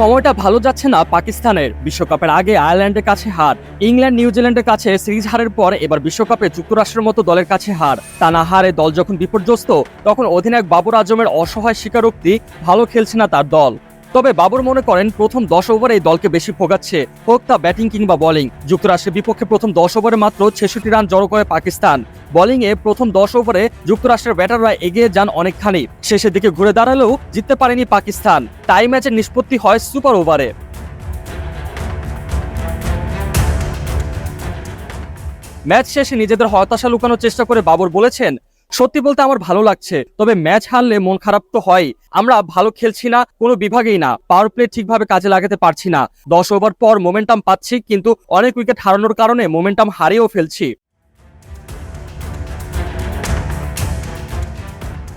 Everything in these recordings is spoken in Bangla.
সময়টা ভালো যাচ্ছে না পাকিস্তানের। বিশ্বকাপের আগে আয়ারল্যান্ডের কাছে হার, ইংল্যান্ড নিউজিল্যান্ডের কাছে সিরিজ হারের পর এবার বিশ্বকাপে যুক্তরাষ্ট্রের মতো দলের কাছে হার। টানা হারে দল যখন বিপর্যস্ত, তখন অধিনায়ক বাবর আজমের অসহায় স্বীকারোক্তি ভালো খেলছে না তার দল। তবে বাবর মনে করেন, প্রথম দশ ওভারে এই দলকে বেশি ভোগাচ্ছে, হোক তা ব্যাটিং কিংবা বোলিং। যুক্তরাষ্ট্রের বিপক্ষে প্রথম দশ ওভারে মাত্র ছেষট্টি রান জড়ো করে পাকিস্তান। বোলিংয়ে প্রথম দশ ওভারে যুক্তরাষ্ট্রের ব্যাটাররা এগিয়ে যান অনেকখানি। শেষের দিকে ঘুরে দাঁড়ালেও জিততে পারেনি পাকিস্তান। টাই ম্যাচের নিষ্পত্তি হয় সুপার ওভারে। ম্যাচ শেষে নিজেদের হতাশা লুকানোর চেষ্টা করে বাবর বলেছেন, সত্যি বলতে আমার ভালো লাগছে, তবে ম্যাচ হারলে মন খারাপ তো হয়। আমরা ভালো খেলছি না, কোনো বিভাগেই না। পাওয়ার প্লে ঠিকভাবে কাজে লাগাতে পারছি না। দশ ওভার পর মোমেন্টাম পাচ্ছি, কিন্তু অনেক উইকেট হারানোর কারণে মোমেন্টাম হারিয়েও ফেলছি।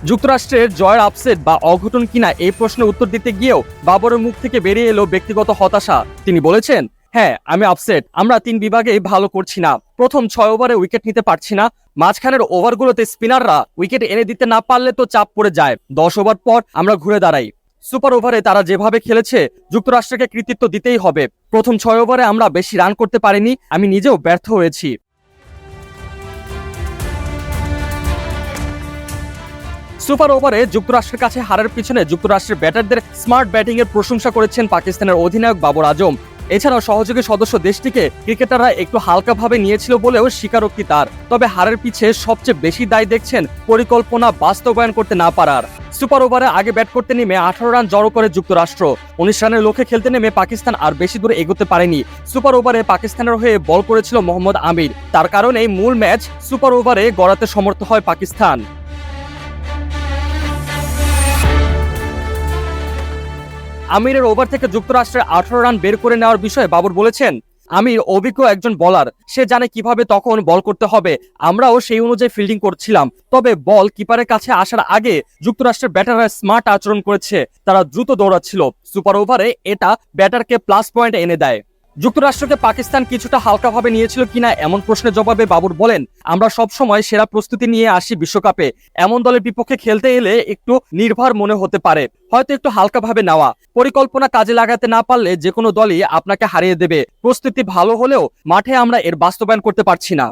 যুক্তরাষ্ট্রের জয়ের আপসেট বা অঘটন কিনা এই প্রশ্নের উত্তর দিতে গিয়েও বাবরের মুখ থেকে বেরিয়ে এলো ব্যক্তিগত হতাশা। তিনি বলেছেন হ্যাঁ আমি আপসেট। আমরা তিন বিভাগে ভালো করছি না। প্রথম ছয় ওভারে উইকেট নিতে পারছি না। মাঝখানের ওভারগুলোতে স্পিনাররা উইকেট এনে দিতে না পারলে তো চাপ পড়ে যায়। দশ ওভার পর আমরা ঘুরে দাঁড়াই। সুপার ওভারে তারা যেভাবে খেলেছে, যুক্তরাষ্ট্রকে কৃতিত্ব দিতেই হবে। প্রথম ছয় ওভারে আমরা বেশি রান করতে পারিনি। আমি নিজেও ব্যর্থ হয়েছি। সুপার ওভারে যুক্তরাষ্ট্রের কাছে হারের পিছনে যুক্তরাষ্ট্রের ব্যাটারদের স্মার্ট ব্যাটিং এর প্রশংসা করেছেন পাকিস্তানের অধিনায়ক বাবর আজম। এছাড়াও সহযোগী সদস্য দেশটিকে ক্রিকেটাররা একটু হালকাভাবে নিয়েছিল বলেও স্বীকারোক্তি তার। তবে হারের পিছে সবচেয়ে বেশি দায় দেখছেন পরিকল্পনা বাস্তবায়ন করতে না পারার। সুপার ওভারে আগে ব্যাট করতে নেমে আঠারো রান জড়ো করে যুক্তরাষ্ট্র। উনিশ রানের লক্ষ্যে খেলতে নেমে পাকিস্তান আর বেশি দূরে এগোতে পারেনি। সুপার ওভারে পাকিস্তানের হয়ে বল করেছিল মোহাম্মদ আমির। তার কারণেই মূল ম্যাচ সুপার ওভারে গড়াতে সমর্থ হয় পাকিস্তান। আমিরের ওভার থেকে যুক্তরাষ্ট্রের আঠারো রান বের করে নেওয়ার বিষয়ে বাবর বলেছেন, আমির অভিজ্ঞ একজন বলার সে জানে কীভাবে তখন বল করতে হবে। আমরাও সেই অনুযায়ী ফিল্ডিং করছিলাম। তবে বল কিপারের কাছে আসার আগে যুক্তরাষ্ট্রের ব্যাটাররা স্মার্ট আচরণ করেছে। তারা দ্রুত দৌড়াচ্ছিল। সুপার ওভারে এটা ব্যাটারকে প্লাস পয়েন্ট এনে দেয়। যুক্তরাষ্ট্রকে পাকিস্তান কিছুটা হালকাভাবে নিয়েছিল কিনা এমন প্রশ্নের জবাবে বাবুর বলেন, আমরা সব সময় সেরা প্রস্তুতি নিয়ে আসি বিশ্বকাপে। এমন দলের বিপক্ষে খেলতে এলে একটু নির্ভর মনে হতে পারে, হয়তো একটু হালকাভাবে নেওয়া। পরিকল্পনা কাজে লাগাতে না পারলে যে কোনো দলই আপনাকে হারিয়ে দেবে। প্রস্তুতি ভালো হলেও মাঠে আমরা এর বাস্তবায়ন করতে পারছি না।